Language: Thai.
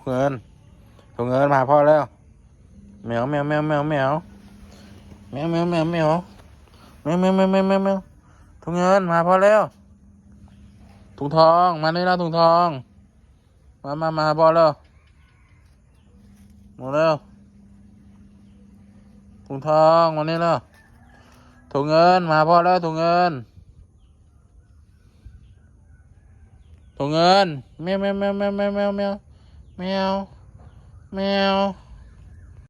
ถุงเงินถุงเงินมาพ่อแล้วแมวแมวแมวแมวแมวแมวแมวแมวแมวแมวแมวแมวแมวแมวแมวถุงเงินมาพ่อแล้วถุงทองมานี่แล้วถุงทอง มามามาพ่อแล้วมาแล้วถุงทองมานี่แล้วถุงเงินมาพ่อแล้วถุงเงินถุงเงินแมวแมวแมวแมวแมวแมวแมว แมว แมว